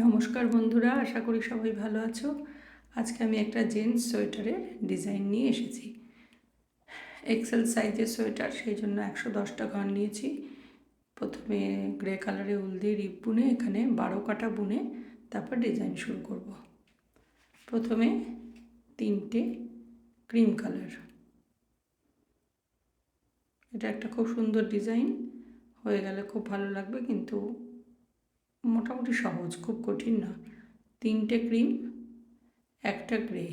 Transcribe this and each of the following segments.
নমস্কার বন্ধুরা, আশা করি সবাই ভালো আছো। আজকে আমি একটা জেন্টস সোয়েটারের ডিজাইন নিয়ে এসেছি। এক্সেল সাইজের সোয়েটার, সেই জন্য একশো দশটা ঘর নিয়েছি। প্রথমে গ্রে কালারে উল দিয়ে রিপ বুনে, এখানে বারো কাটা বুনে তারপর ডিজাইন শুরু করব। প্রথমে তিনটে ক্রিম কালার এটা একটা খুব সুন্দর ডিজাইন হয়ে গেলে খুব ভালো লাগবে, কিন্তু মোটামুটি সহজ, খুব কঠিন না তিনটে ক্রিম, একটা গ্রে।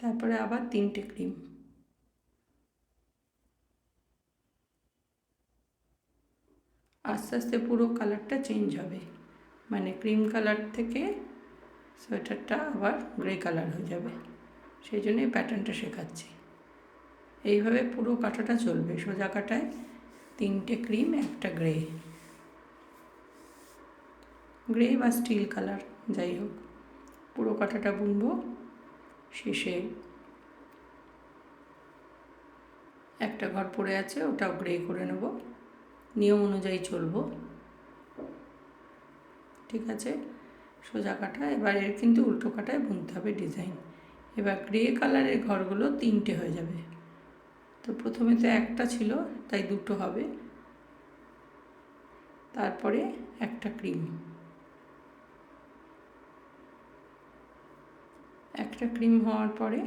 তারপরে আবার তিনটে ক্রিম। আস্তে আস্তে পুরো কালারটা চেঞ্জ হবে। মানে ক্রিম কালার থেকে সোয়েটারটা আবার গ্রে কালার হয়ে যাবে। সেই জন্য এই প্যাটার্নটা শেখাচ্ছি। এইভাবে পুরো কাটাটা চলবে, সোজা কাটায় তিনটে ক্রিম একটা গ্রে গ্রে বা স্টিল কালার যাই হোক, পুরো কাটাটা বুনবো, শেষে একটা ঘর পড়ে আছে, ওটাও গ্রে করে নেব। নিয়ম অনুযায়ী চলবো। ঠিক আছে? সোজা কাটা এবার এর কিন্তু উল্টো কাটায় বুনতে হবে ডিজাইন। এবার গ্রে কালারের ঘরগুলো তিনটে হয়ে যাবে। তো প্রথমে তো একটা ছিল, তাই দুটো হবে। তারপরে একটা ক্রিম। একটা ক্রিম হওয়ার পরে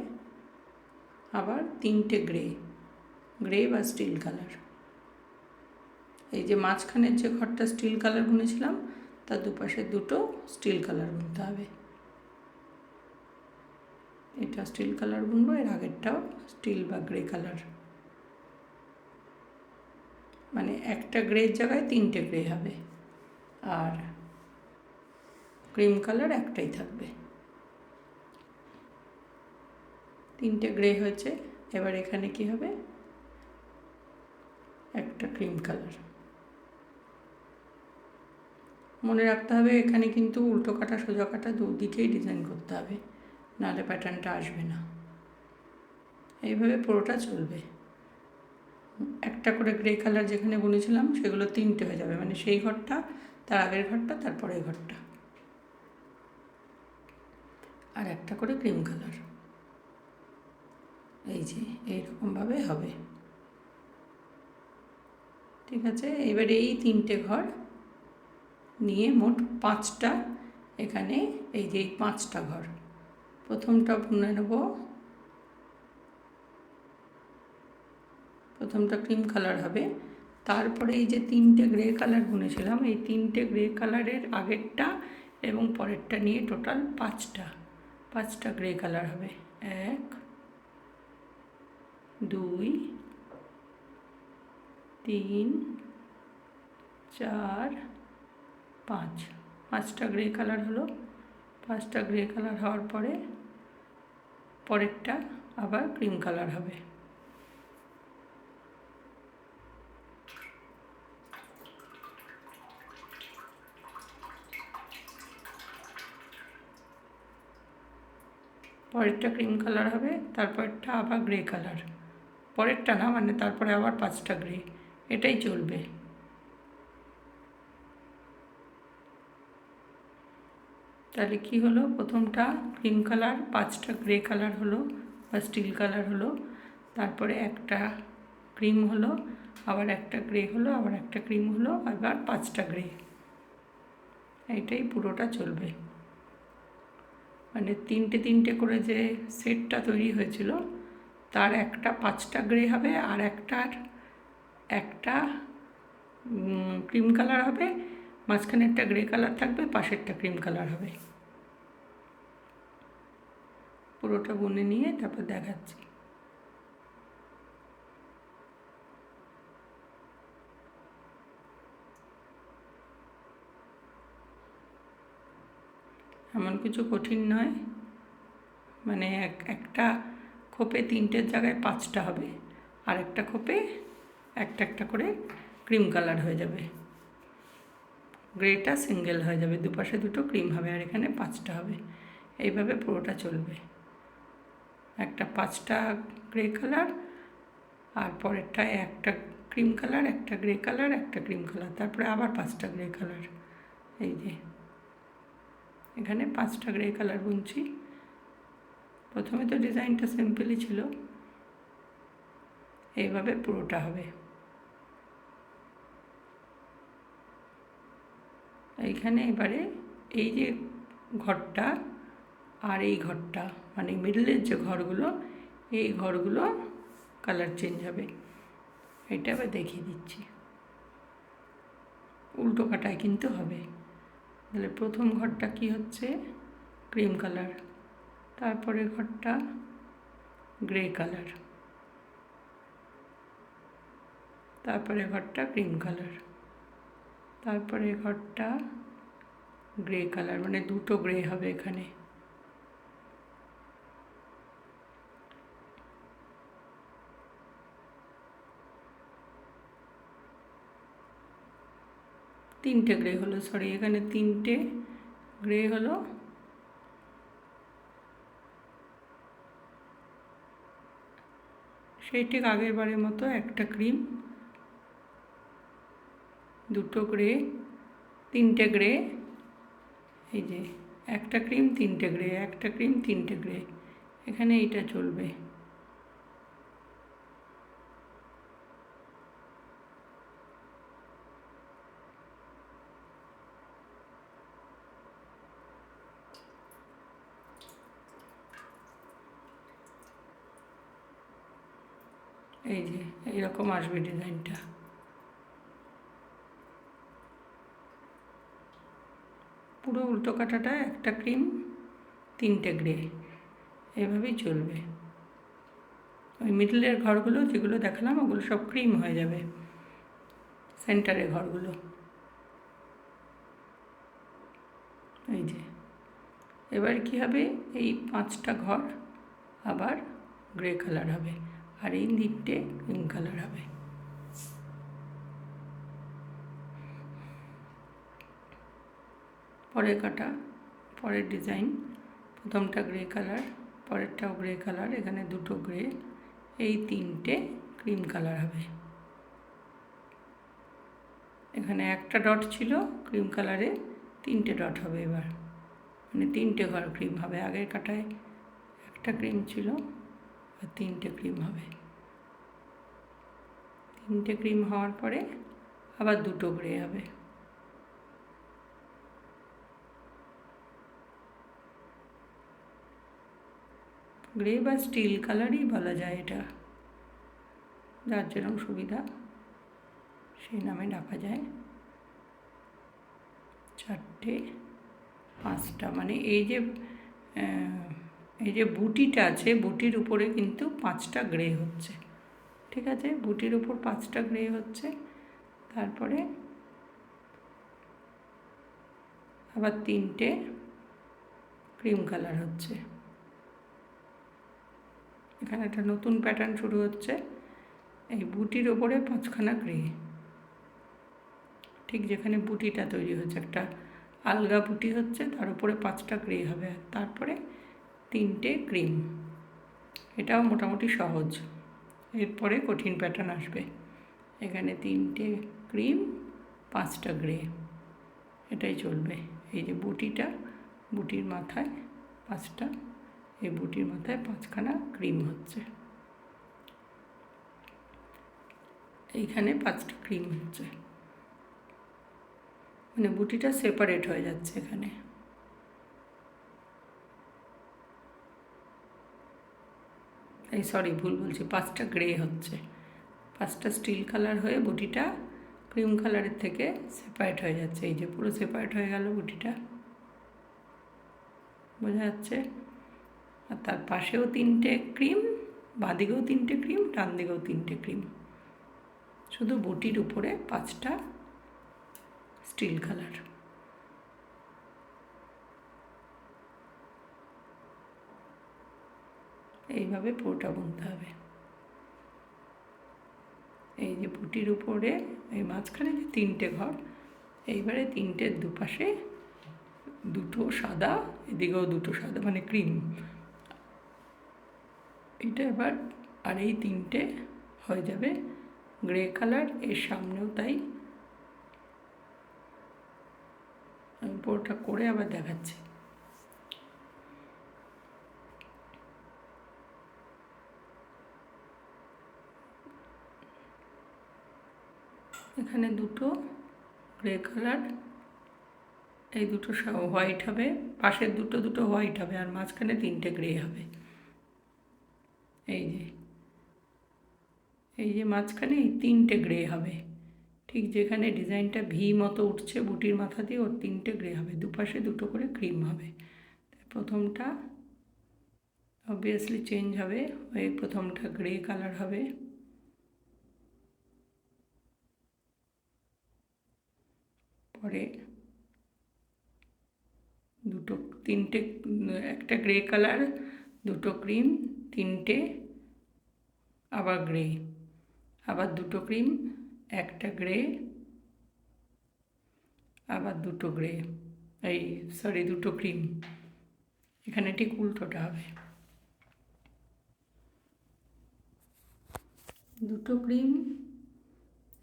আবার তিনটে গ্রে। গ্রে বা স্টিল কালার। এই যে মাঝখানের যে ঘরটা স্টিল কালার বুনেছিলাম তার দুপাশে দুটো স্টিল কালার বুনতে হবে। এটা স্টিল কালার বুনবো, এর আগেরটাও স্টিল বা গ্রে কালার। মানে একটা গ্রের জায়গায় তিনটে গ্রে হবে, আর ক্রিম কালার একটাই থাকবে। তিনটে গ্রে হয়েছে, এবার এখানে কি হবে? একটা ক্রিম কালার। মনে রাখতে হবে, এখানে কিন্তু উল্টো কাটা, সোজা কাটা দুদিকেই ডিজাইন করতে হবে, নাহলে প্যাটার্নটা আসবে না। এইভাবে পুরোটা চলবে। একটা করে গ্রে কালার যেখানে বুনেছিলাম, সেগুলো তিনটে হয়ে যাবে মানে সেই ঘরটা, তার আগের ঘরটা তারপরের ঘরটা। আর একটা করে ক্রিম কালার এই যে, এইরকমভাবে হবে। ঠিক আছে, এবারে এই তিনটে ঘর নিয়ে মোট পাঁচটা, এখানে এই যে পাঁচটা ঘর। প্রথমটা বুনে নেব। প্রথমটা ক্রিম কালার হবে। তারপরে এই যে তিনটে গ্রে কালার বুনেছিলাম এই তিনটে গ্রে কালারের আগেরটা এবং পরেরটা নিয়ে টোটাল পাঁচটা। পাঁচটা গ্রে কালার হবে। এক, দুই, তিন, চার পাঁচ। পাঁচটা গ্রে কালার হলো। পাঁচটা গ্রে কালার হওয়ার পরে পরেরটা আবার ক্রিম কালার হবে। পরেরটা ক্রিম কালার হবে, তারপরটা আবার গ্রে কালার পরেরটা না মানে তারপরে আবার পাঁচটা গ্রে এটাই চলবে। তাহলে কি হলো? প্রথমটা ক্রিম কালার পাঁচটা গ্রে কালার হলো বা স্টিল কালার হলো। তারপরে একটা ক্রিম হলো, আবার একটা গ্রে হলো, আবার একটা ক্রিম হলো, আবার পাঁচটা গ্রে এইটাই পুরোটা চলবে। মানে তিনটে তিনটে করে যে সেটটা তৈরি হয়েছিল, তার একটা পাঁচটা গ্রে হবে আর একটার একটা ক্রিম কালার হবে। মাঝখানে একটা গ্রে কালার থাকবে, পাশেরটা ক্রিম কালার হবে। পুরোটা বুনে নিয়ে তারপর দেখাচ্ছি। এমন কিছু কঠিন নয়। মানে এক, একটা খোপে তিনটের জায়গায় পাঁচটা হবে। আর একটা খোপে একটা একটা করে ক্রিম কালার হয়ে যাবে। গ্রেটা সিঙ্গেল হয়ে যাবে। দুপাশে দুটো ক্রিম হবে আর এখানে পাঁচটা হবে। এইভাবে পুরোটা চলবে। একটা পাঁচটা গ্রে কালার আর পরেরটায় একটা ক্রিম কালার একটা গ্রে কালার একটা ক্রিম কালার তারপরে আবার পাঁচটা গ্রে কালার এই যে, এখানে পাঁচটা গ্রে কালার বুনছি। প্রথমে তো ডিজাইনটা সিম্পলই ছিল। এইভাবে পুরোটা হবে। এইখানে এবারে এই যে ঘরটা আর এই ঘরটা মানে মিডলের যে ঘরগুলো, এই ঘরগুলো কালার চেঞ্জ হবে। এটা আবার দেখিয়ে দিচ্ছি। উল্টো কাটায় কিন্তু হবে। তাহলে প্রথম ঘরটা কি হচ্ছে? ক্রিম কালার তারপরে ঘরটা গ্রে কালার তারপরে ঘরটা ক্রিম কালার তারপরে ঘরটা গ্রে কালার মানে দুটো গ্রে হবে এখানে। তিনটে গ্রে হলো সরি এখানে তিনটে গ্রে হলো। সেই ঠিক আগের বারের মতো একটা ক্রিম দুটো গ্রে তিনটে গ্রে এই যে একটা ক্রিম তিনটে গ্রে একটা ক্রিম তিনটে গ্রে এখানে এইটা চলবে। এই যে, এইরকম আসবে ডিজাইনটা। পুরো উল্টো কাটাটা একটা ক্রিম, তিনটে গ্রে। এভাবেই চলবে। ওই মিডলের ঘরগুলো যেগুলো দেখালাম, ওগুলো সব ক্রিম হয়ে যাবে। সেন্টারের ঘরগুলো। এই যে। এবার কি হবে? এই পাঁচটা ঘর আবার গ্রে কালার হবে। আর এই তিনটে ক্রিম কালার হবে। পরের কাটা, পরের ডিজাইন প্রথমটা গ্রে কালার পরেরটাও গ্রে কালার এখানে দুটো গ্রে এই তিনটে ক্রিম কালার হবে। এখানে একটা ডট ছিল ক্রিম কালারে তিনটে ডট হবে এবার। মানে তিনটে ঘর ক্রিম হবে। আগের কাটায় একটা ক্রিম ছিল। আর তিনটে ক্রিম হবে। তিনটে ক্রিম হওয়ার পরে আবার দুটো গ্রে হবে। গ্রে বা স্টিল কালারই বলা যায় এটা। যার যেরকম সুবিধা, সেই নামে ডাকা যায়। চারটে, পাঁচটা মানে এই যে এই যে বুটিটা আছে, বুটির উপরে কিন্তু পাঁচটা গ্রে হচ্ছে। ঠিক আছে? বুটির উপর পাঁচটা গ্রে হচ্ছে। তারপরে আবার তিনটে ক্রিম কালার হচ্ছে। এখানে একটা নতুন প্যাটার্ন শুরু হচ্ছে। এই বুটির ওপরে পাঁচখানা গ্রে ঠিক যেখানে বুটিটা তৈরি হচ্ছে একটা আলগা বুটি হচ্ছে, তার উপরে পাঁচটা গ্রে হবে। তারপরে তিনটে ক্রিম। এটাও মোটামুটি সহজ। এরপরে কঠিন প্যাটার্ন আসবে। এখানে তিনটে ক্রিম, পাঁচটা গ্রে। এটাই চলবে। এই যে বুটিটা, বুটির মাথায় পাঁচটা, এই বুটির মাথায় পাঁচখানা ক্রিম হচ্ছে। এইখানে পাঁচটা ক্রিম হচ্ছে। মানে বুটিটা সেপারেট হয়ে যাচ্ছে এখানে। এই সরি, ভুল বলছি, পাঁচটা গ্রে হচ্ছে। পাঁচটা স্টিল কালার হয়ে বুটিটা ক্রিম কালারের থেকে সেপারেট হয়ে যাচ্ছে। এই যে পুরো সেপারেট হয়ে গেল বুটিটা। বোঝা যাচ্ছে? আর তার পাশেও তিনটে ক্রিম বাঁদিকেও তিনটে ক্রিম ডান দিকেও তিনটে ক্রিম শুধু বুটির উপরে পাঁচটা স্টিল কালার এইভাবে পুরোটা বুনতে হবে। এই যে পুটির উপরে এই মাঝখানে যে তিনটে ঘর, এইবারে তিনটের দুপাশে দুটো সাদা, এদিকেও দুটো সাদা মানে ক্রিম। এটা এবার আর এই তিনটে হয়ে যাবে গ্রে কালার, এর সামনেও তাই। আমি পুরোটা করে আবার দেখাচ্ছি। এখানে দুটো গ্রে কালার এই দুটো হোয়াইট হবে, পাশের দুটো দুটো হোয়াইট হবে, আর মাঝখানে তিনটে গ্রে হবে। এই যে এই যে মাঝখানে এই তিনটে গ্রে হবে। ঠিক যেখানে ডিজাইনটা ভি মতো উঠছে বুটির মাথা দিয়ে, ওর তিনটে গ্রে হবে, দুপাশে দুটো করে ক্রিম হবে। প্রথমটা অবভিয়াসলি চেঞ্জ হবে, ওই প্রথমটা গ্রে কালার হবে। পরে দুটো, তিনটে, একটা গ্রে কালার, দুটো ক্রিম, তিনটে আবার গ্রে, আবার দুটো ক্রিম, একটা গ্রে, আবার দুটো গ্রে, এই সরি দুটো ক্রিম। এখানে ঠিক উল্টোটা হবে। দুটো ক্রিম,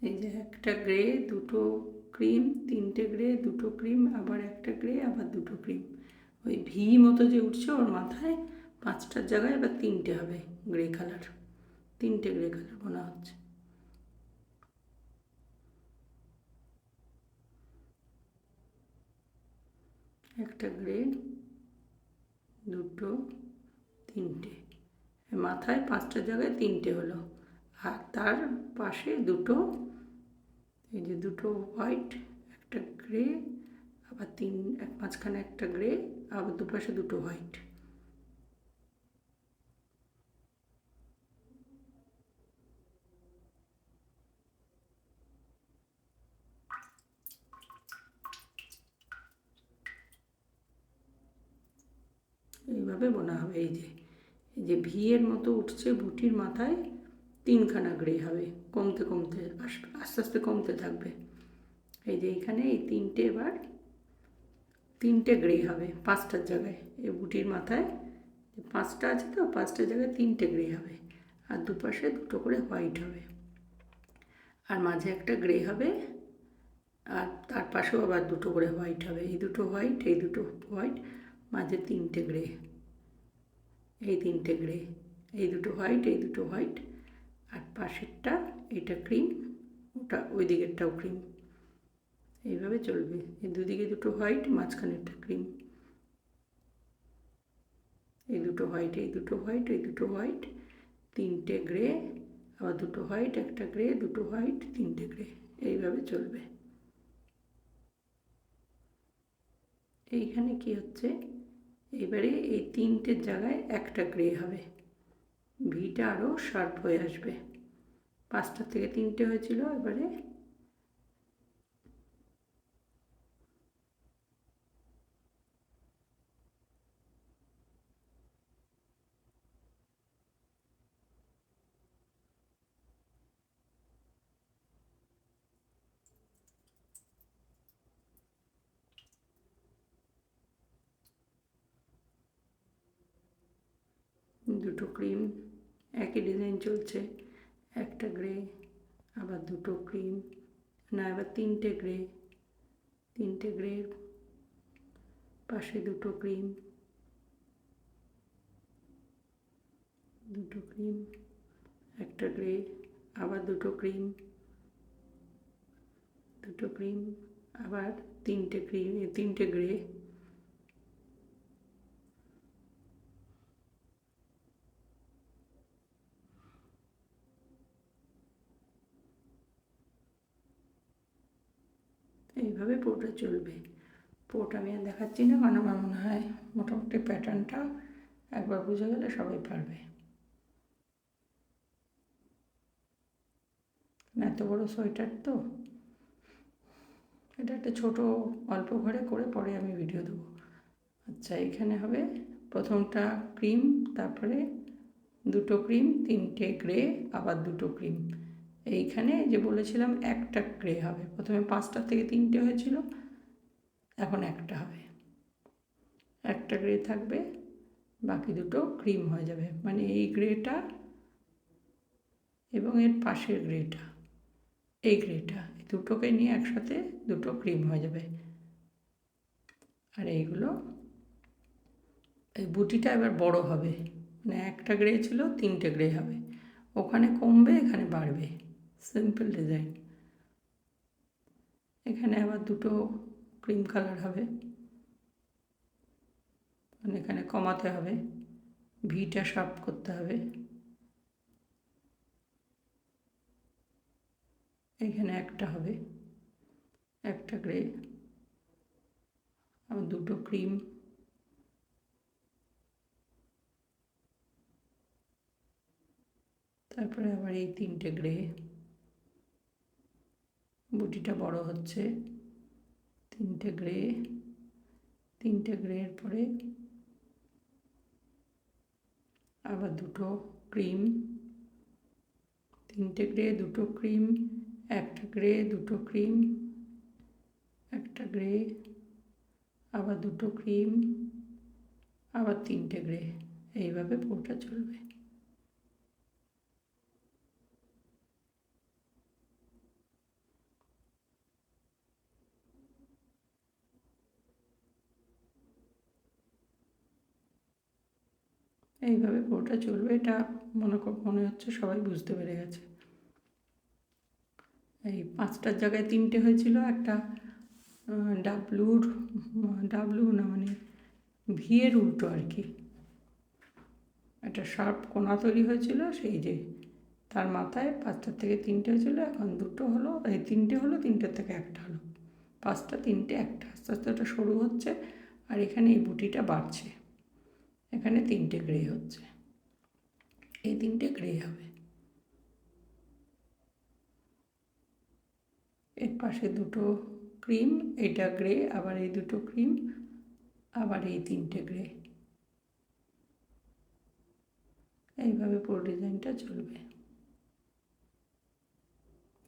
এই যে একটা গ্রে, দুটো ক্রিম তিনটে গ্রে দুটো ক্রিম আবার একটা গ্রে আবার দুটো ক্রিম ওই ভি মতো যে উঠছে ওর মাথায় পাঁচটার জায়গায় এবার তিনটে হবে গ্রে কালার তিনটে গ্রে কালার বোনা হচ্ছে। একটা গ্রে দুটো, তিনটে। মাথায় পাঁচটা জায়গায় তিনটে হলো। আর তার পাশে দুটো এই যে দুটো হোয়াইট একটা গ্রে আবার তিন, এক মাঝখানে একটা গ্রে আবার দুপাশে দুটো হোয়াইট এইভাবে বোনা হবে, এই যে এই যে ভিয়ের মতো উঠছে বুটির মাথায় তিনখানা গ্রে হবে, কমতে কমতে আস্তে আস্তে কমতে থাকবে। এই যে এইখানে এই তিনটে এবার তিনটে গ্রে হবে পাঁচটার জায়গায়। এই বুটির মাথায় পাঁচটা আছে তো পাঁচটার জায়গায় তিনটে গ্রে হবে আর দুপাশে দুটো করে হোয়াইট হবে। আর মাঝে একটা গ্রে হবে আর তার পাশেও আবার দুটো করে হোয়াইট হবে। এই দুটো হোয়াইট এই দুটো হোয়াইট মাঝে তিনটে গ্রে এই তিনটে গ্রে এই দুটো হোয়াইট এই দুটো হোয়াইট আর পাশেরটা এটা ক্রিম ওটা ওই দিকেরটাও ক্রিম এইভাবে চলবে। এই দুদিকে দুটো হোয়াইট মাঝখানেরটা ক্রিম এই দুটো হোয়াইট এই দুটো হোয়াইট এই দুটো হোয়াইট তিনটে গ্রে আবার দুটো হোয়াইট একটা গ্রে দুটো হোয়াইট তিনটে গ্রে এইভাবে চলবে। এইখানে কি হচ্ছে? এবারে এই তিনটের জায়গায় একটা গ্রে হবে। ভিটা আরও শার্প হয়ে আসবে। পাঁচটা থেকে তিনটে হয়েছিল এবারে দুটো ক্রিম চলছে। একটা গ্রে, আবার দুটো ক্রিম, না এবার তিনটে গ্রে। তিনটে গ্রে, পাশে দুটো ক্রিম। দুটো ক্রিম, একটা গ্রে, আবার দুটো ক্রিম। দুটো ক্রিম, আবার তিনটে ক্রিম তিনটে গ্রে। এইভাবে পোটা চলবে। পোট আমি আর দেখাচ্ছি না, কারণ আমার মনে হয় মোটামুটি প্যাটার্নটা একবার বুঝে গেলে সবাই পারবে। এত বড় সোয়েটার তো। এটা একটা ছোটো অল্প ঘরে করে পরে আমি ভিডিও দেবো। আচ্ছা এখানে হবে প্রথমটা ক্রিম তারপরে দুটো ক্রিম তিনটে গ্রে আবার দুটো ক্রিম এইখানে যে বলেছিলাম একটা গ্রে হবে। প্রথমে পাঁচটা থেকে তিনটে হয়েছিল, এখন একটা হবে। একটা গ্রে থাকবে, বাকি দুটো ক্রিম হয়ে যাবে। মানে এই গ্রেটা এবং এর পাশের গ্রেটা, এই গ্রেটা, এই দুটোকে নিয়ে একসাথে দুটো ক্রিম হয়ে যাবে। আর এইগুলো, এই বুটিটা এবার বড় হবে। মানে একটা গ্রে ছিল, তিনটে গ্রে হবে। ওখানে কমবে, এখানে বাড়বে। সিম্পল ডিজাইন এখানে আবার দুটো ক্রিম কালার হবে। মানে এখানে কমাতে হবে। ভিটা শার্প করতে হবে। এখানে একটা হবে। একটা গ্রে আর দুটো ক্রিম তারপরে আবার এই তিনটে গ্রে বুটিটা বড় হচ্ছে। তিনটে গ্রে, তিনটে গ্রের পরে আবার দুটো ক্রিম। তিনটে গ্রে, দুটো ক্রিম, একটা গ্রে, দুটো ক্রিম, একটা গ্রে, আবার দুটো ক্রিম, আবার তিনটে গ্রে। এইভাবে পুরোটা চলবে। এইভাবে পুরোটা চলবে, এটা মনে মনে হচ্ছে সবাই বুঝতে পেরে গেছে। এই পাঁচটার জায়গায় তিনটে হয়েছিল, একটা ডাবলুর, ডাবলু না মানে ভিয়ের উল্টো আর কি। একটা শার্প কোনা তৈরি হয়েছিল, সেই যে তার মাথায় পাঁচটার থেকে তিনটে হয়েছিল, এখন দুটো হলো, এই তিনটে হলো, তিনটের থেকে একটা হলো। পাঁচটা, তিনটে, একটা, আস্তে আস্তে ওটা সরু হচ্ছে, আর এখানে এই বুটিটা বাড়ছে। এখানে তিনটে গ্রে হচ্ছে। এই তিনটে গ্রে হবে। এর পাশে দুটো ক্রিম, এটা গ্রে, আবার এই দুটো ক্রিম, আবার এই তিনটে গ্রে। এইভাবে পুরো ডিজাইনটা চলবে।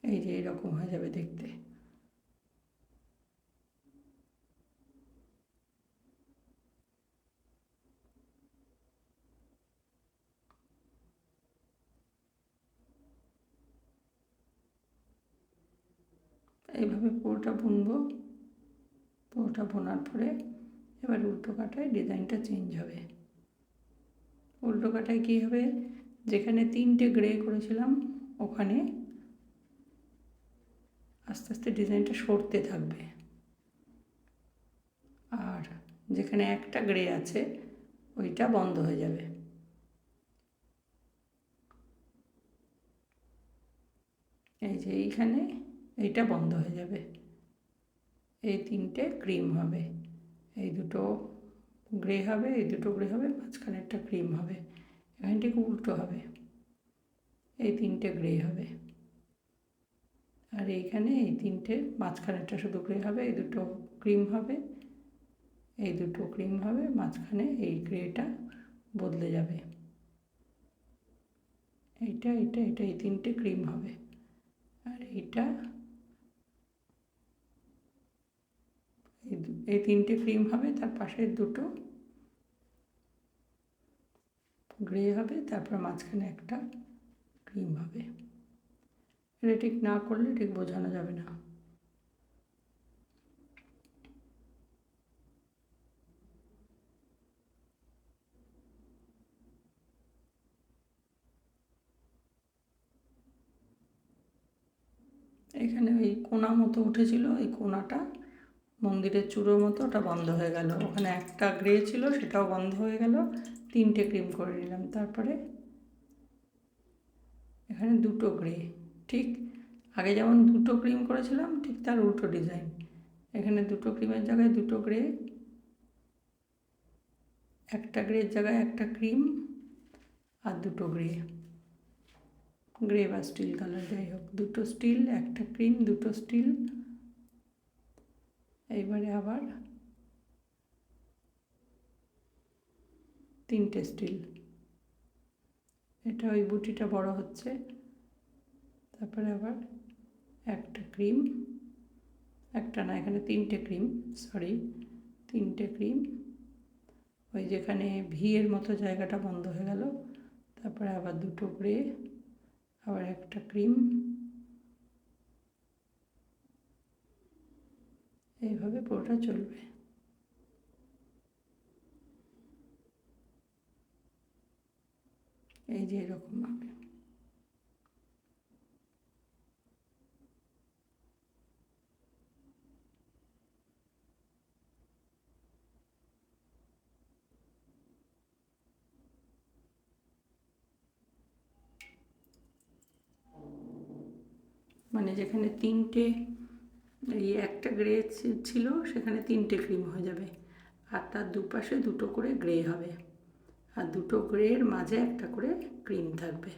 এই যে এরকম হয়ে যাবে দেখতে। এইভাবে পুরোটা বুনবো। পুরোটা বোনার পরে এবার উল্টো কাটায় ডিজাইনটা চেঞ্জ হবে। উল্টো কাটায় কী হবে? যেখানে তিনটে গ্রে করেছিলাম, ওখানে আস্তে আস্তে ডিজাইনটা সরতে থাকবে। আর যেখানে একটা গ্রে আছে, ওইটা বন্ধ হয়ে যাবে। এই যে এইখানে এইটা বন্ধ হয়ে যাবে। এই তিনটে ক্রিম হবে। এই দুটো গ্রে হবে, এই দুটো গ্রে হবে মাঝখানে একটা ক্রিম হবে। এখানে ঠিক উল্টো হবে। এই তিনটে গ্রে হবে। আর এইখানে এই তিনটে, মাঝখানেরটা শুধু গ্রে হবে, এই দুটো ক্রিম হবে। এই দুটো ক্রিম হবে, মাঝখানে এই গ্রেটা বদলে যাবে। এইটা এটা এটা এই তিনটে ক্রিম হবে। আর এইটা এই তিনটে ক্রিম হবে, তার পাশে দুটো গ্রে হবে, তারপর মাঝখানে একটা ক্রিম হবে। এটা ঠিক না করলে ঠিক বোঝানো যাবে না। এখানে ওই কোনা মতো উঠেছিল এই কোনাটা মন্দিরের চূড়োর মতো ওটা বন্ধ হয়ে গেল। ওখানে একটা গ্রে ছিল, সেটাও বন্ধ হয়ে গেল। তিনটে ক্রিম করে নিলাম, তারপরে এখানে দুটো গ্রে। ঠিক আগে যেমন দুটো ক্রিম করেছিলাম, ঠিক তার উল্টো ডিজাইন। এখানে দুটো ক্রিমের জায়গায় দুটো গ্রে, একটা গ্রের জায়গায় একটা ক্রিম আর দুটো গ্রে। গ্রে বা স্টিল কালার, যাই হোক। দুটো স্টিল, একটা ক্রিম, দুটো স্টিল। এইবারে আবার তিনটে স্টিল এটা ওই বুটিটা বড় হচ্ছে। তারপরে আবার একটা ক্রিম একটা না, এখানে তিনটে ক্রিম সরি তিনটে ক্রিম ওই যেখানে ভি এর মতো জায়গাটা বন্ধ হয়ে গেল। তারপরে আবার দুটো গ্রে আবার একটা ক্রিম এইভাবে পুরোটা চলবে। এই যে এরকমভাবে মানে যেখানে তিনটে এই একটা গ্রে ছিল, সেখানে তিনটে ক্রিম হয়ে যাবে। আর তার দুপাশে দুটো করে গ্রে হবে। আর দুটো গ্রের মাঝে একটা করে ক্রিম থাকবে।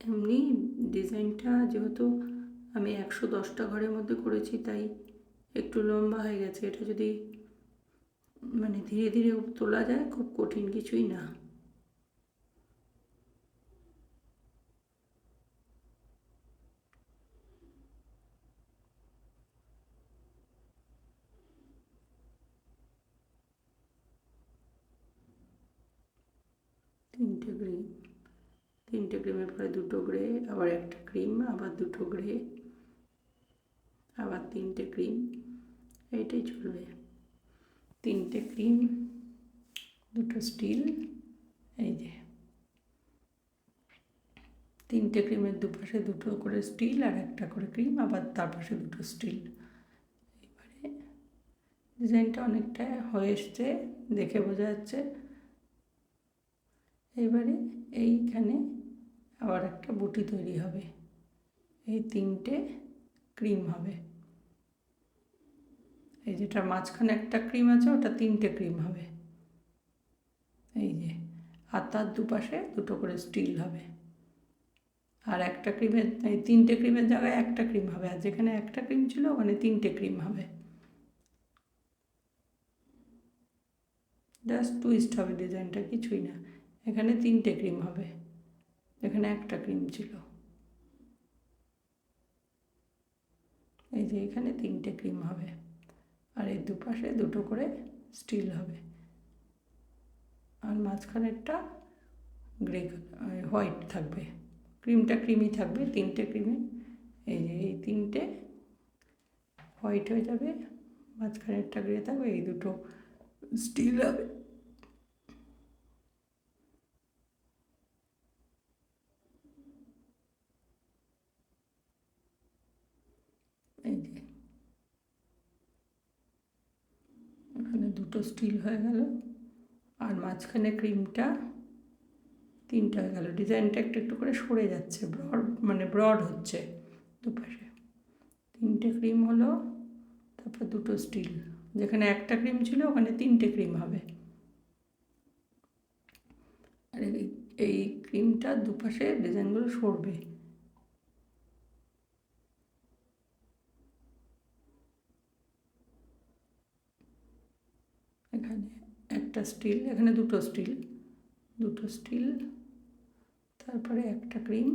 এমনি ডিজাইনটা যেহেতু আমি একশো দশটা ঘরের মধ্যে করেছি, তাই একটু লম্বা হয়ে গেছে। এটা যদি মানে ধীরে ধীরে তোলা যায়, খুব কঠিন কিছুই না তিনটে ক্রিম তিনটে ক্রিমের পরে দুটো গ্রে আবার একটা ক্রিম আবার দুটো গ্রে আবার তিনটে ক্রিম এইটাই চলবে। তিনটে ক্রিম দুটো স্টিল এই যে। তিনটে ক্রিমের দুপাশে দুটো করে স্টিল আর একটা করে ক্রিম আবার তার পাশে দুটো স্টিল এবারে ডিজাইনটা অনেকটা হয়ে এসছে, দেখে বোঝা যাচ্ছে। এবারে এইখানে আবার একটা বুটি তৈরি হবে। এই তিনটে ক্রিম হবে। এই যেটার মাঝখানে একটা ক্রিম আছে, ওটা তিনটে ক্রিম হবে। এই যে, আর তার দুপাশে দুটো করে স্টিল হবে। আর একটা ক্রিমের, এই তিনটে ক্রিমের জায়গায় একটা ক্রিম হবে। আর যেখানে একটা ক্রিম ছিল, ওখানে তিনটে ক্রিম হবে। জাস্ট টুইস্ট হবে ডিজাইনটা, কিছুই না। এখানে তিনটে ক্রিম হবে। এখানে একটা ক্রিম ছিল। এই যে এখানে তিনটে ক্রিম হবে আর এই দুপাশে দুটো করে স্টিল হবে। আর মাঝখানেরটা গ্রে হোয়াইট থাকবে। ক্রিমটা ক্রিমই থাকবে, তিনটে ক্রিমে এই যে এই তিনটে হোয়াইট হয়ে যাবে, মাঝখানেরটা গ্রে থাকবে, এই দুটো স্টিল হবে এই যে এখানে দুটো স্টিল হয়ে গেল। আর মাঝখানে ক্রিমটা তিনটা হয়ে গেল। ডিজাইনটা একটু একটু করে সরে যাচ্ছে ব্রড মানে ব্রড হচ্ছে দুপাশে। তিনটে ক্রিম হলো, তারপর দুটো স্টিল। যেখানে একটা ক্রিম ছিল, ওখানে তিনটে ক্রিম হবে। আর এই ক্রিমটা দুপাশে ডিজাইনগুলো সরবে এখানে একটা স্টিল, এখানে দুটো স্টিল দুটো স্টিল, তারপরে একটা ক্রিম,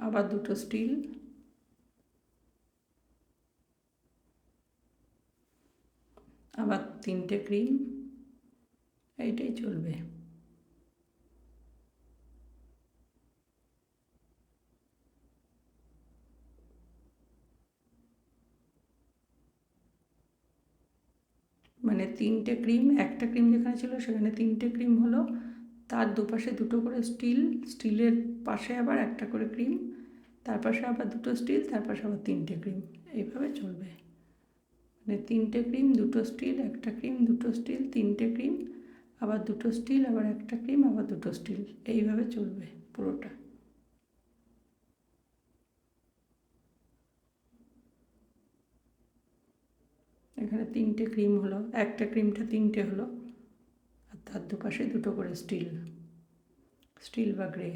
আবার দুটো স্টিল, আবার তিনটে ক্রিম, এইটাই চলবে। মানে তিনটে ক্রিম, একটা ক্রিম যেখানে ছিল সেখানে তিনটে ক্রিম হলো। তার দুপাশে দুটো করে স্টিল, স্টিলের পাশে আবার একটা করে ক্রিম, তার পাশে আবার দুটো স্টিল, তার পাশে আবার তিনটে ক্রিম। এইভাবে চলবে। মানে তিনটে ক্রিম, দুটো স্টিল, একটা ক্রিম, দুটো স্টিল, তিনটে ক্রিম, আবার দুটো স্টিল, আবার একটা ক্রিম, আবার দুটো স্টিল। এইভাবে চলবে পুরোটা। এখানে তিনটে ক্রিম হলো, একটা ক্রিমটা তিনটে হলো, আর তার দুপাশে দুটো করে স্টিল স্টিল বা গ্রে।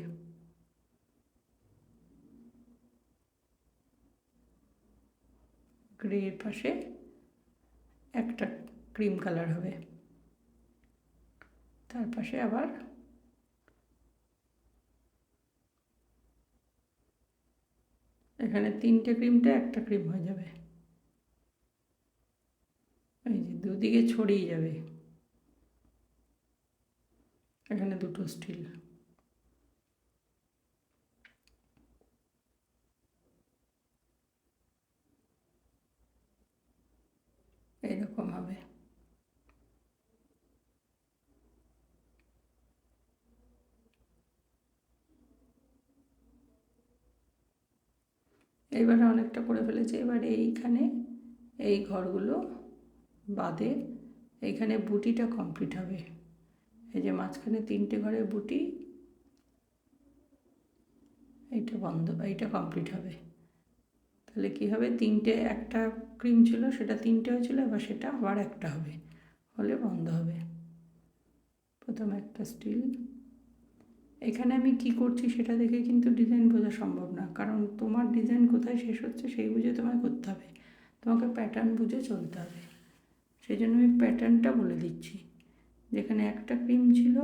গ্রের পাশে একটা ক্রিম কালার হবে। তার পাশে আবার এখানে তিনটে ক্রিমটা একটা ক্রিম হয়ে যাবে। এই যে দুদিকে ছড়িয়ে যাবে। এখানে দুটো স্টিল এইরকম হবে। এবারে অনেকটা করে ফেলেছি। এবার এইখানে এই ঘরগুলো বাদে এইখানে বুটিটা কমপ্লিট হবে। এই যে মাঝখানে তিনটে ঘরে বুটি, এইটা বন্ধ, এইটা কমপ্লিট হবে। তাহলে কি হবে? তিনটে একটা ক্রিম ছিল, সেটা তিনটে হয়েছিল, এবার সেটা আবার একটা হবে। হলে বন্ধ হবে। প্রথম একটা স্টিল। এখানে আমি কি করছি সেটা দেখে কিন্তু ডিজাইন বোঝা সম্ভব না, কারণ তোমার ডিজাইন কোথায় শেষ হচ্ছে সেই বুঝে তোমায় করতে হবে। তোমাকে প্যাটার্ন বুঝে চলতে হবে। সেই জন্য আমি প্যাটার্নটা বলে দিচ্ছি। যেখানে একটা ক্রিম ছিল,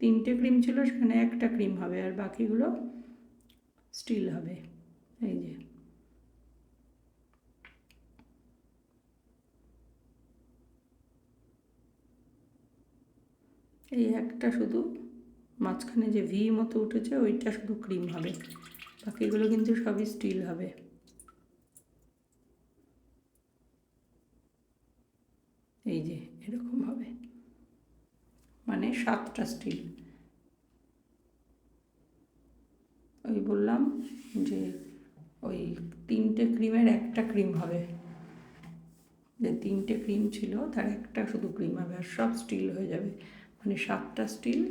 তিনটে ক্রিম ছিল, সেখানে একটা ক্রিম হবে আর বাকিগুলো স্টিল হবে। এই যে। এই একটা শুধু মাঝখানে যে ভি মতো উঠেছে, ওইটা শুধু ক্রিম হবে। বাকিগুলো কিন্তু সবই স্টিল হবে। এই যে, এরকম হবে। মানে সাতটা স্টিল ওই বললাম যে, ওই তিনটে ক্রিমের একটা ক্রিম হবে। যে তিনটে ক্রিম ছিল, তার একটা শুধু ক্রিম হবে, আর সব স্টিল হয়ে যাবে। মানে সাতটা স্টিল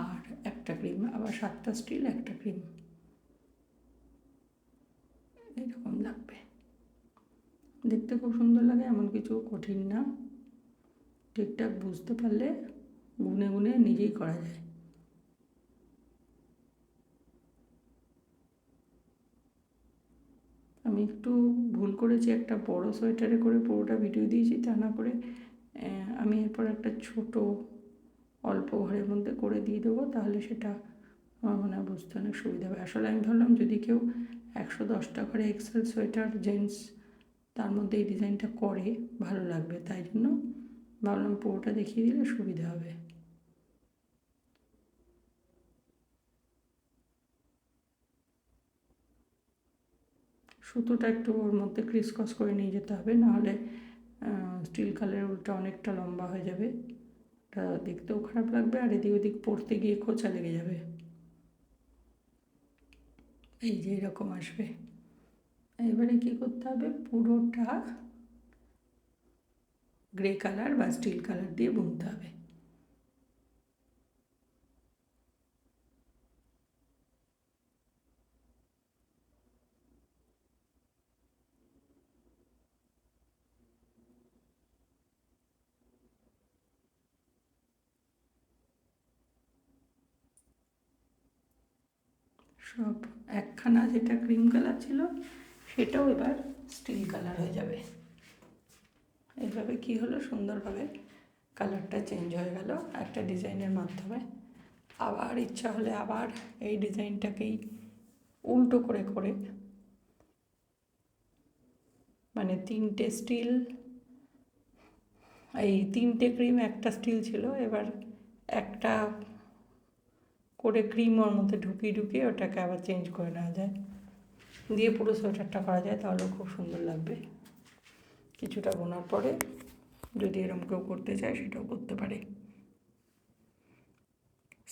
আর একটা ক্রিম, আবার সাতটা স্টিল, একটা ক্রিম। এরকম লাগবে। দেখতে খুব সুন্দর লাগে, এমন কিছু কঠিন না। ঠিকঠাক বুঝতে পারলে গুনে গুনে নিজেই করা যায়। আমি একটু ভুল করেছি, একটা বড় সোয়েটারে করে পুরোটা ভিডিও দিয়েছি, তা না করে আমি এরপর একটা ছোট অল্প ঘরের মধ্যে করে দিয়ে দেবো, তাহলে সেটা আমার মনে হয় বুঝতে অনেক সুবিধা হবে। আসলে আমি ভাবলাম যদি কেউ একশো দশটা করে এক্সেল সোয়েটার জেন্টস তার মধ্যে এই ডিজাইনটা করে, ভালো লাগবে। তাই জন্য ভাবলাম পুরোটা দেখিয়ে দিলে সুবিধা হবে। সুতোটা একটু ওর মধ্যে ক্রিসকস করে নিয়ে যেতে হবে, নাহলে স্টিল কালারের উল্টা অনেকটা লম্বা হয়ে যাবে। ওটা দেখতেও খারাপ লাগবে আর এদিক ওদিক পড়তে গিয়ে খোঁচা লেগে যাবে। এই যে এরকম আসবে। এবারে কি করতে হবে? পুরোটা গ্রে কালার বা স্টিল কালার দিয়ে বুনতে হবে। সব একখানা যেটা ক্রিম কালার ছিল, সেটাও এবার স্টিল কালার হয়ে যাবে। এইভাবে কি হলো? সুন্দরভাবে কালারটা চেঞ্জ হয়ে গেল একটা ডিজাইনের মাধ্যমে। আবার ইচ্ছা হলে আবার এই ডিজাইনটাকেই উল্টো করে করে মানে তিনটে স্টিল এই তিনটে ক্রিম একটা স্টিল ছিল, এবার একটা করে ক্রিম ওর মধ্যে ঢুকিয়ে ঢুকিয়ে ওটাকে আবার চেঞ্জ করে নেওয়া যায়। দিয়ে পুরো সোয়েটারটা করা যায় তাহলে খুব সুন্দর লাগবে। কিছুটা বোনার পরে যদি এরম কেউ করতে চায়, সেটাও করতে পারে।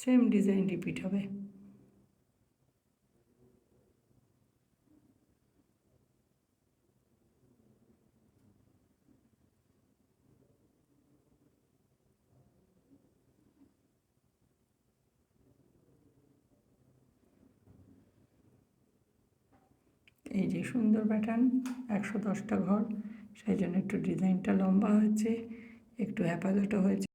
সেম ডিজাইন রিপিট হবে এই যে সুন্দর প্যাটার্ন একশো দশটা ঘর সেই জন্য একটু ডিজাইনটা লম্বা হয়েছে একটু হ্যাপাজোটো হয়েছে।